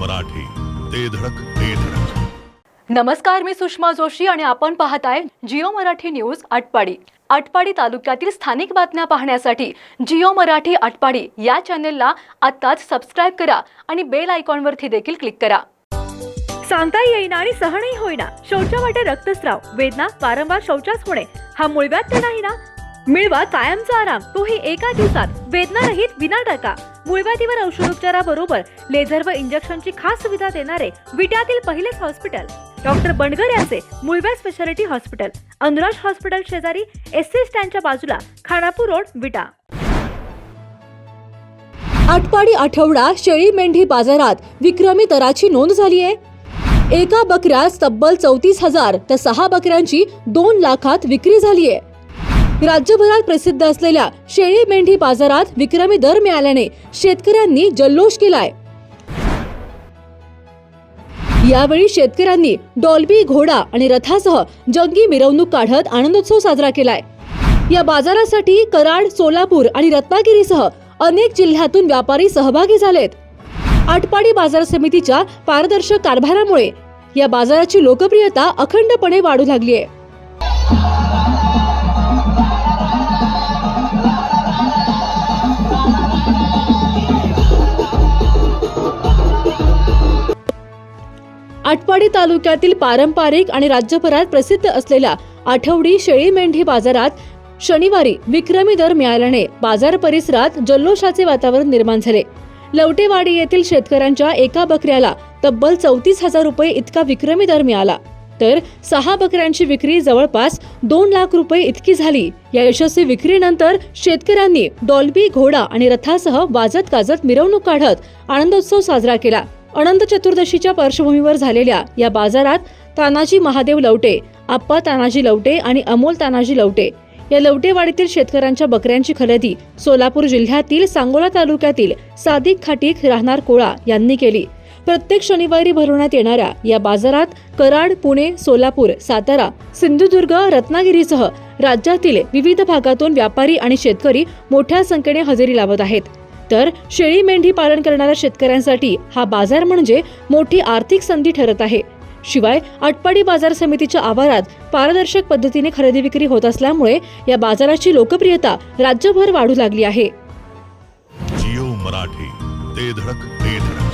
मराठी. ते धडक ते धडक. नमस्कार मी सुषमा जोशी आणि आपण पाहताय जिओ मराठी न्यूज आटपाडी. आटपाडी तालुक्यातील स्थानिक बातम्या पाहण्यासाठी जिओ मराठी आटपाडी या चॅनेलला आत्ताच सबस्क्राईब करा आणि बेल आयकॉनवरती देखील क्लिक करा. सांगता येईना आणि सहनही होईना. शौचा वाटे रक्तस्राव. वेदना वारंवार शौचास होणे हा मुळव्यात तर नाही ना? मिळवा कायमचा आराम. तोही एका दिवसात. वेदना रहित विना टाका मुळव्याधीवर औषधोपचाराबरोबर लेझर व इंजेक्शनची खास सुविधा देणारे विट्यातील पहिलेच हॉस्पिटल. डॉक्टर बंडगर यांचे मुळव्या स्पेशालिटी हॉस्पिटल. अनुराज हॉस्पिटल शेजारी एस सी स्टँडच्या बाजूला खानापूर रोड विटा. आटपाडी आठवडा शेळी मेंढी बाजारात विक्रमी दराची नोंद झाली आहे एका बकऱ्यास तब्बल चौतीस हजार तर सहा बकऱ्यांची दोन लाखात विक्री झाली आहे राज्यभरात प्रसिद्ध असलेल्या शेळी मेंढी बाजारात विक्रमी दर मिळाल्याने शेतकऱ्यांनी जल्लोष केलाय. यावेळी शेतकऱ्यांनी डॉल्बी घोडा आणि रथासह जंगी मिरवणूक काढत आनंदोत्सव साजरा केलाय. या बाजारासाठी कराड सोलापूर आणि रत्नागिरीसह अनेक जिल्ह्यातून व्यापारी सहभागी झालेत. आटपाडी बाजार समितीच्या पारदर्शक कारभारामुळे या बाजाराची लोकप्रियता अखंडपणे वाढू लागली आहे आटपाडी तालुक्यातील पारंपरिक आणि राज्यभरात प्रसिद्ध असलेल्या आठवडी शेळी मेंढी बाजारात शनिवारी विक्रमी दर मिळाल्याने बाजार परिसरात जल्लोषाचे वातावरण निर्माण झाले. लवटेवाडी येथील शेतकऱ्यांच्या एका बकऱ्याला तब्बल चौतीस हजार रुपये इतका विक्रमी दर मिळाला. तर सहा बकऱ्यांची विक्री जवळपास दोन लाख रुपये इतकी झाली. या यशस्वी विक्रीनंतर शेतकऱ्यांनी डॉल्बी घोडा आणि रथासह वाजत गाजत मिरवणूक काढत आनंदोत्सव साजरा केला. अनंत चतुर्दशीच्या पार्श्वभूमीवर झालेल्या या बाजारात तानाजी महादेव लवटे आप्पा तानाजी लवटे आणि अमोल तानाजी लवटे या लवटेवाडीतील शेतकऱ्यांच्या बकऱ्यांची खरेदी सोलापूर जिल्ह्यातील सांगोला तालुक्यातील सादिक खाटीक राहणार कोळा यांनी केली. प्रत्येक शनिवारी भरवण्यात येणाऱ्या या बाजारात कराड पुणे सोलापूर सातारा सिंधुदुर्ग रत्नागिरीसह राज्यातील विविध भागातून व्यापारी आणि शेतकरी मोठ्या संख्येने हजेरी लावत आहेत. तर शेळी मेंढी पालन करणाऱ्या शेतकऱ्यांसाठी हा बाजार म्हणजे मोठी आर्थिक संधी ठरत आहे. शिवाय आटपाडी बाजार समितीच्या आवारात पारदर्शक पद्धतीने खरेदी विक्री होत असल्यामुळे या बाजाराची लोकप्रियता राज्यभर वाढू लागली आहे. जिओ मराठी ते धडक ते धडक.